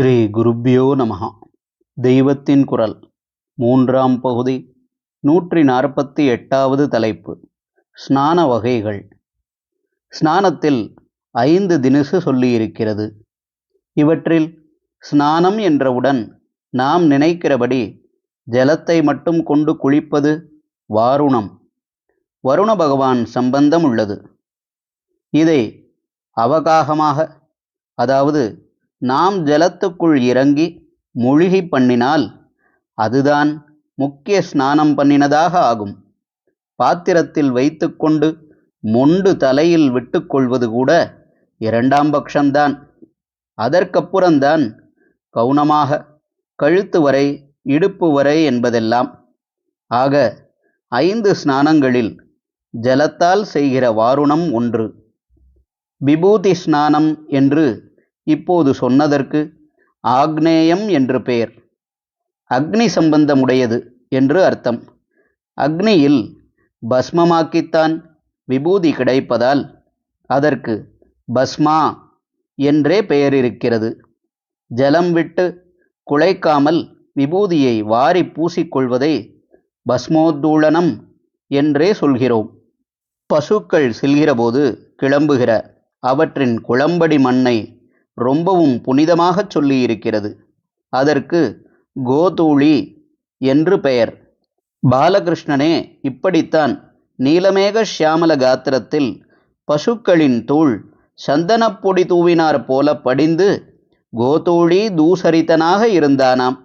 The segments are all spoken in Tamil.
ஸ்ரீ குருப்பியோ நமகா தெய்வத்தின் குரல் மூன்றாம் பகுதி நூற்றி நாற்பத்தி எட்டாவது தலைப்பு ஸ்நான வகைகள். ஸ்நானத்தில் ஐந்து தினுசு சொல்லியிருக்கிறது. இவற்றில் ஸ்நானம் என்றவுடன் நாம் நினைக்கிறபடி ஜலத்தை மட்டும் கொண்டு குளிப்பது வாருணம். வருண பகவான் சம்பந்தம் உள்ளது. இதை அவகாகமாக அதாவது நாம் ஜலத்துக்குள் இறங்கி மூழ்கி பண்ணினால் அதுதான் முக்கிய ஸ்நானம் பண்ணினதாக ஆகும். பாத்திரத்தில் வைத்துக்கொண்டு மொண்டு தலையில் விட்டுக்கொள்வது கூட இரண்டாம் பட்சம்தான். அதற்கப்புறம்தான் கவுனமாக கழுத்து வரை இடுப்பு வரை என்பதெல்லாம். ஆக ஐந்து ஸ்நானங்களில் ஜலத்தால் செய்கிற வாருணம் ஒன்று. விபூதி ஸ்நானம் என்று இப்போது சொன்னதற்கு ஆக்னேயம் என்று பெயர். அக்னி சம்பந்தமுடையது என்று அர்த்தம். அக்னியில் பஸ்மமாக்கித்தான் விபூதி கிடைப்பதால் அதற்கு பஸ்மா என்றே பெயர் இருக்கிறது ஜலம் விட்டு குழைக்காமல் விபூதியை வாரி பூசிக்கொள்வதை பஸ்மோத்தூளனம் என்றே சொல்கிறோம். பசுக்கள் செல்கிறபோது கிளம்புகிற அவற்றின் குளம்படி மண்ணை ரொம்பவும் புனிதமாகச் சொல்லியிருக்கிறது. அதற்கு கோதூளி என்று பெயர். பாலகிருஷ்ணனே இப்படித்தான் நீலமேக ஷியாமல காத்திரத்தில் பசுக்களின் தூள் சந்தனப்பொடி தூவினார் போல படிந்து கோதூளி தூசரித்தனாக இருந்தானாம்.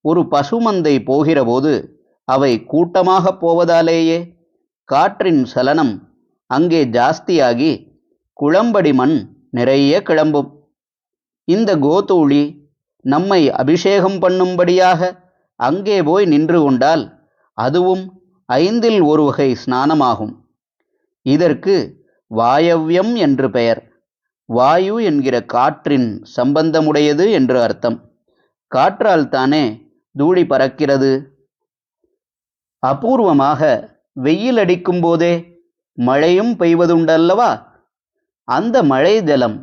ஒரு பசுமந்தை போகிறபோது அவை கூட்டமாக போவதாலேயே காற்றின் சலனம் அங்கே ஜாஸ்தியாகி குளம்படி மண் நிறைய கிளம்பும். இந்த கோதூளி நம்மை அபிஷேகம் பண்ணும்படியாக அங்கே போய் நின்று கொண்டால் அதுவும் ஐந்தில் ஒரு வகை ஸ்நானமாகும். இதற்கு வாயவ்யம் என்று பெயர். வாயு என்கிற காற்றின் சம்பந்தமுடையது என்று அர்த்தம். காற்றால் தானே தூளி பறக்கிறது. அபூர்வமாக வெயில் அடிக்கும் போதே மழையும் பெய்வதுண்டல்லவா? அந்த மழை ஜலம்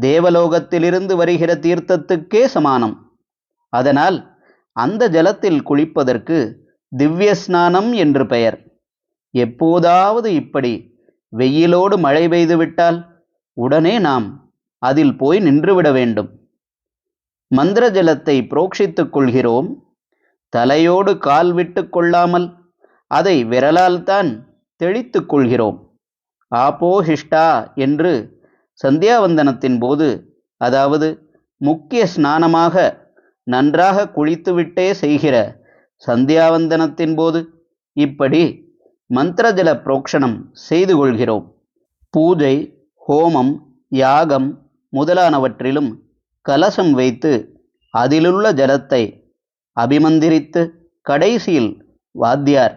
தேவலோகத்திலிருந்து வருகிற தீர்த்தத்துக்கே சமானம். அதனால் அந்த ஜலத்தில் குளிப்பதற்கு திவ்ய ஸ்நானம் என்று பெயர். எப்போதாவது இப்படி வெயிலோடு மழை பெய்துவிட்டால் உடனே நாம் அதில் போய் நின்றுவிட வேண்டும். மந்திர ஜலத்தை புரோக்ஷித்துக் கொள்கிறோம். தலையோடு கால் விட்டு கொள்ளாமல் அதை விரலால்தான் தெளித்துக் கொள்கிறோம். ஆபோஹிஷ்டா என்று சந்தியாவந்தனத்தின் போது அதாவது முக்கிய ஸ்நானமாக நன்றாக குளித்துவிட்டே செய்கிற சந்தியாவந்தனத்தின் போது இப்படி மந்திரஜல புரோக்ஷணம் செய்து கொள்கிறோம். பூஜை ஹோமம் யாகம் முதலானவற்றிலும் கலசம் வைத்து அதிலுள்ள ஜலத்தை அபிமந்திரித்து கடைசியில் வாத்தியார்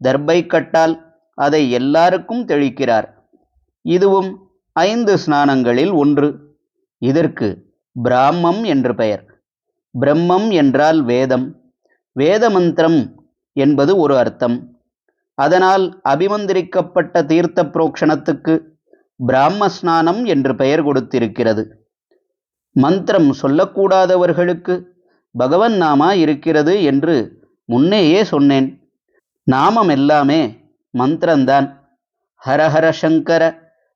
தர்பை கட்டால் அதை எல்லாருக்கும் தெளிக்கிறார். இதுவும் ஐந்து ஸ்நானங்களில் ஒன்று. இதற்கு பிராமம் என்று பெயர். பிரம்மம் என்றால் வேதம். வேத மந்திரம் என்பது ஒரு அர்த்தம். அதனால் அபிமந்திரிக்கப்பட்ட தீர்த்த புரோக்ஷணத்துக்கு பிராம ஸ்நானம் என்று பெயர் கொடுத்திருக்கிறது. மந்திரம் சொல்லக்கூடாதவர்களுக்கு பகவன் நாமா இருக்கிறது என்று முன்னேயே சொன்னேன். நாமம் எல்லாமே மந்திரந்தான் ஹரஹர சங்கர